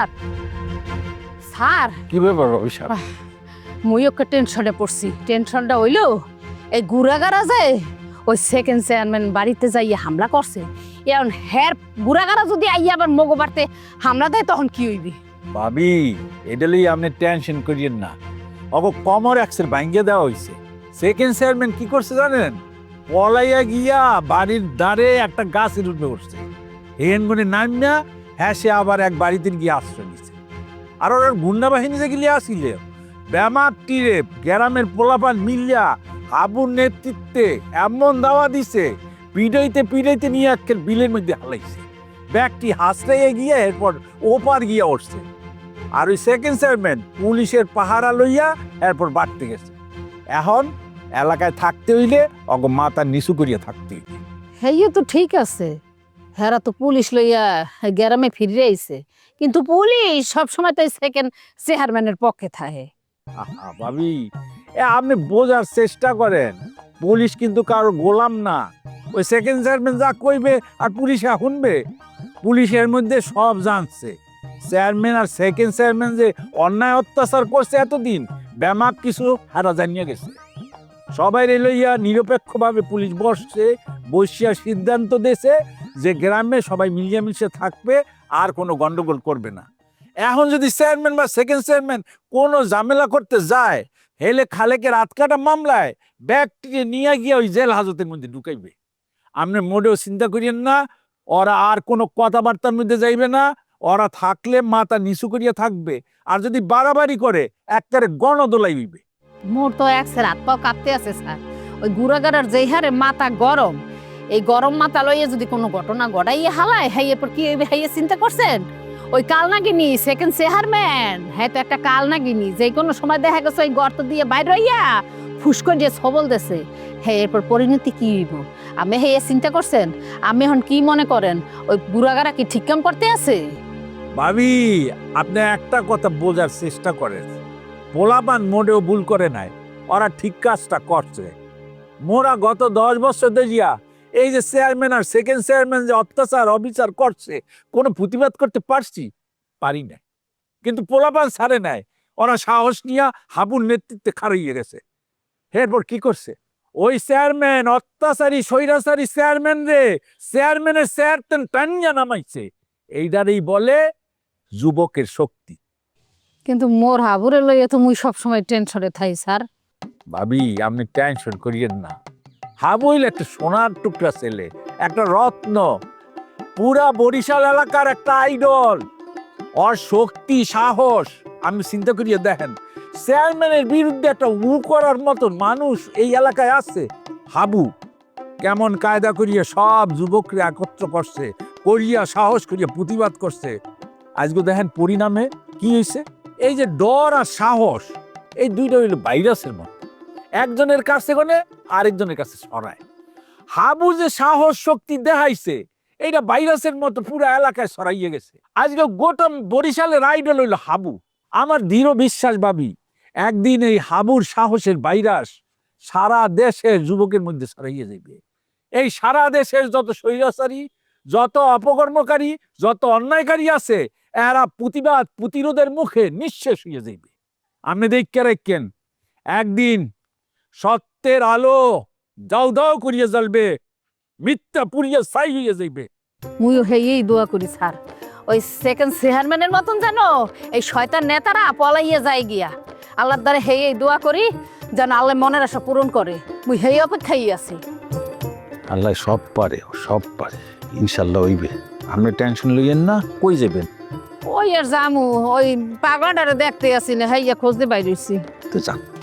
Sir. Sir. কি ব্যাপার অভিশাপ মুই ওকে টেনশনে পড়ছি। টেনশনটা হইল এই গুড়াগারা যে ওই সেকেন্ড চেয়ারম্যান বাড়িতে যাইয়া হামলা করছে। এখন গুড়াগারা যদি আইয়া আবার মগো বাড়তে হামলা দেয় তখন কি হইবি? ভাবি এটা আপনি টেনশন করিয়েন না। অগ কমর অ্যাক্সের ভাঙ্গে দেওয়া হয়েছে সেকেন্ড চেয়ারম্যান কি করছে জানেন? পলাইয়া গিয়া বাড়ির দ্বারে একটা গাছের উঠবে উঠছে হেন গুনে নামিয়া হ্যাঁ সে আবার এক বাড়িতে গিয়ে আশ্রয় নিছে আর ওর গুন্ডা বাহিনী যে গিয়ে আসিলে? ব্যামার তীরে গ্রামের পোলাপান মিলিয়া, হাবুর নেতৃত্বে এমন দাওয়া দিছে, পিড়াইতে পিড়াইতে নিয়ে একের বিলের মধ্যে হালাইছে। ব্যাগটি হাসড়াইয়ে গিয়ে এরপর ওপার গিয়া উঠছে আর ওই সেকেন্ড চেয়ারম্যান পুলিশের পাহারা লইয়া এরপর বাড়তে গেছে। এখন এলাকায় থাকতে হইলে, অগ মাথা নিচু করিয়া থাকতে হইলে হেইও তো ঠিক আছে। হেরা তো পুলিশ লইয়া গ্রামে ফিরে আইছে। কিন্তু পুলিশ সবসময় তো সেকেন্ড চেয়ারম্যানের পক্ষে থাকে। ভাবি, এ আপনি বোঝার চেষ্টা করেন। পুলিশ কিন্তু কারোর গোলাম না। ওই সেকেন্ড চেয়ারম্যান যা কইবে আর পুলিশ শুনবে, পুলিশের মধ্যে সব জানছে। চেয়ারম্যান আর সেকেন্ড চেয়ারম্যান যে অন্যায় অত্যাচার করছে এতদিন ব্যামাক কিছু হারা জানিয়ে গেছে। সবাই রে লইয়া নিরপেক্ষভাবে পুলিশ বসছে, বসিয়া সিদ্ধান্ত দিয়েছে যে গ্রামে সবাই মিলিয়েমিশে থাকবে, আর কোনো গন্ডগোল করবে না। এখন যদি চেয়ারম্যান বা সেকেন্ড চেয়ারম্যান কোনো ঝামেলা করতে যায়, হেলে খালেকে রাত কাটা মামলায় ব্যাগটিকে নিয়ে গিয়ে ওই জেল হাজতের মধ্যে ঢুকাইবে। আপনি মোটেও চিন্তা করিয়েন না, ওরা আর কোনো কথাবার্তার মধ্যে যাইবে না, ওরা থাকলে মাথা নিচু করিয়া থাকবে, আর যদি বাড়াবাড়ি করে, একবারে গণদোলাই হইবে। মোর তো এক হাত পাও কাঁপতে আছে, স্যার। ওই গুড়াগাড়ার যেই হারে মাথা গরম এই গরম মাথা লইয়ে যদি কোনো ঘটনা ঘটাইয়ে হালায় হ্যাঁ এরপর কি হইবে হ্যাঁ চিন্তা করছেন? ওই কাল নাগিনি সেকেন্ড চেয়ারম্যান। হ্যাঁ তো একটা কাল নাগিনি যে কোনো সময় দেখা গেছে ওই গর্ত দিয়ে বাইর হইয়া ফুসকো যে সবল দেছে। হ্যাঁ এরপর পরিণতি কি হইব? আমি হ্যাঁ চিন্তা করছেন? আমি এখন কি মনে করেন? ওই বুড়াগারা কি ঠিক কাম করতে আছে? ভাবি, আপনি একটা কথা বোঝার চেষ্টা করেন। পোলাপান মোটেও ভুল করে নাই। ওরা ঠিক কাজটা করছে। মোরা গত দশ বছর দেখিয়া এই যে চেয়ারম্যান আর সেকেন্ড চেয়ারম্যান যে অত্যাচার অবিচার করছে কোনো প্রতিবাদ করতে পারছি? পারি না কিন্তু পোলাপান ছাড়ে নাই। ওরা সাহস নিয়ে হাবুর নেতৃত্বে খারাইয়ে গেছে। এরপর কি করছে? ওই চেয়ারম্যান অত্যাচারী স্বৈরাচারী চেয়ারম্যান রে চেয়ারম্যানের চেয়ার টানিয়া নামাইছে। এইটারই বলে যুবকের শক্তি। কিন্তু মোর হাবুরে লইয়া তো মুই সবসময় টেনশনে থাই স্যার। ভাবি আপনি টেনশন করিয়েন না। হাবুইল একটা সোনার টুকরা ছেলে, একটা রত্ন, পুরা বরিশাল এলাকার একটা আইডল। ওর শক্তি, সাহস, আমি চিন্তা করিয়ে দেখেন, চেয়ারম্যানের বিরুদ্ধে একটা উ করার মতন মানুষ এই এলাকায় আছে। হাবু, কেমন কায়দা করিয়া সব যুবকরা একত্র করছে, করিয়া সাহস করিয়া প্রতিবাদ করছে। আজকে দেখেন পরিণামে কি হয়েছে এই যে ডর আর সাহস, এই দুইটা হইল ভাইরাসের মতো একজনের কাছে গনে আরেকজনের কাছে সরায় হাবু যে সাহস, শক্তি দেখাইছে, এইটা ভাইরাসের মতো পুরো এলাকায় ছড়াইয়ে গেছে। আজকে গোটা বরিশালের আইডল হইল হাবু। আমার দৃঢ় বিশ্বাস ভাবি, একদিন এই হাবুর সাহসের ভাইরাস সারা দেশের যুবকের মধ্যে ছড়াইয়ে যাবে এই সারা দেশের যত স্বৈরাচারী, যত অপকর্মকারী, যত অন্যায়কারী আছে, এরা প্রতিবাদ, প্রতিরোধের মুখে নিঃশেষ হয়ে যাইবে। আপনি দেখকে রাখেন, একদিন সত্যের আলো দাও দাও করিয়া জ্বলবে মিথ্যা পুড়িয়া ছাই হইয়া যাইবে। মুইও হেয়েই দোয়া করি স্যার ওই সেকেন্ড চেয়ারম্যানের মতন জানো? এই শয়তান নেতারা পলাইয়া যায় গিয়া। আল্লাহর দ্বারা হেয়েই দোয়া করি যেন আল্লাহ মনের আশা পূরণ করে। মুই হেই অপেক্ষাই আছি। আল্লাহ সব পারে সব পারে। ইনশাল্লাহ হইবে। আপনি টেনশন লইয়েন না কই যাবেন? ওই আর জামু ওই পাগলাটারে দেখতে আসি না হেইয়া খোঁজ দিয়ে বাইরেছি তো যান।